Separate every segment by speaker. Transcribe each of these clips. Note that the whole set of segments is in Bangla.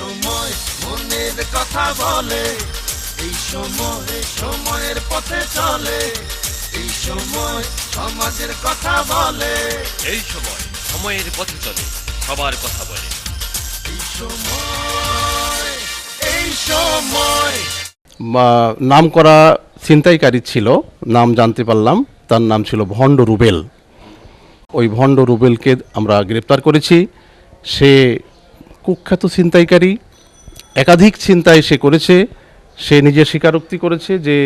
Speaker 1: সময় মনের কথা বলে এই সময় সময়ের পথে চলে এই সময় সমাজের কথা বলে।
Speaker 2: এই সময় সময়ের পথে চলে সবার কথা বলে।
Speaker 1: এই সময় এই সময়।
Speaker 3: নাম করা ছিনতাইকারী ছিল নাম জানতে পারলাম তার নাম ছিল ভণ্ড রুবেল। ওই ভণ্ড রুবেলকে আমরা গ্রেপ্তার করেছি। সে কুখ্যাত ছিনতাইকারী, একাধিক ছিনতাই সে করেছে, সে নিজে স্বীকারোক্তি করেছে যে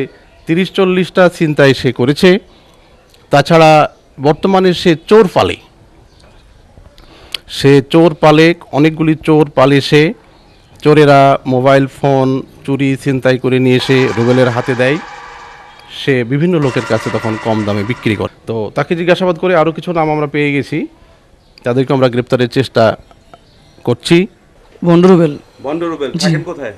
Speaker 3: তিরিশ চল্লিশটা ছিনতাই সে করেছে। তাছাড়া বর্তমানে সে চোর পালে। সে চোর পালে, অনেকগুলি চোর পালে সে। চোরেরা মোবাইল ফোন, চুরি, ছিনতাই করে নিয়ে এসে রুবেলের হাতে দেয়। সে বিভিন্ন লোকের কাছে তখন কম দামে বিক্রি করে। তো তাকে জিজ্ঞাসাবাদ করে আরও কিছু নাম আমরা পেয়ে গেছি। তাদেরকে আমরা গ্রেপ্তারের চেষ্টা করছি।
Speaker 4: বন্ডরুবেল।
Speaker 5: বন্ড রুবেল
Speaker 4: জি।
Speaker 5: থাকেন কোথায়?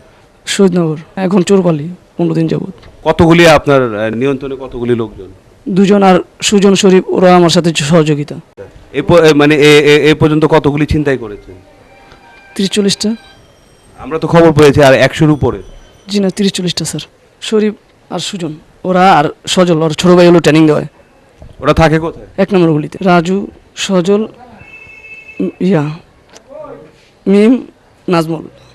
Speaker 4: শহীদনগর এখন চোরপালি পনেরো দিন যাবত
Speaker 5: কতগুলি আপনার নিয়ন্ত্রণে কতগুলি লোকজন?
Speaker 4: দুজন আর সুজন শরীফ ওরা আমার সাথে সহযোগিতা।
Speaker 5: মানে এ পর্যন্ত কতগুলি চিন্তাই করেছেন?
Speaker 4: তিরিশ চল্লিশটা।
Speaker 5: আমরা তো খবর পেয়েছি আর একশোর উপরে।
Speaker 4: জি না তিরিশ চল্লিশটা স্যার। শরীফ আর সুজন ওরা আর সজল ওর ছোটো ভাই হলো ট্রেনিং দেওয়ায়।
Speaker 5: ওরা থাকে কোথায়?
Speaker 4: এক নম্বর গুলিতে। রাজু সজল ইয়া মিম nas molunas.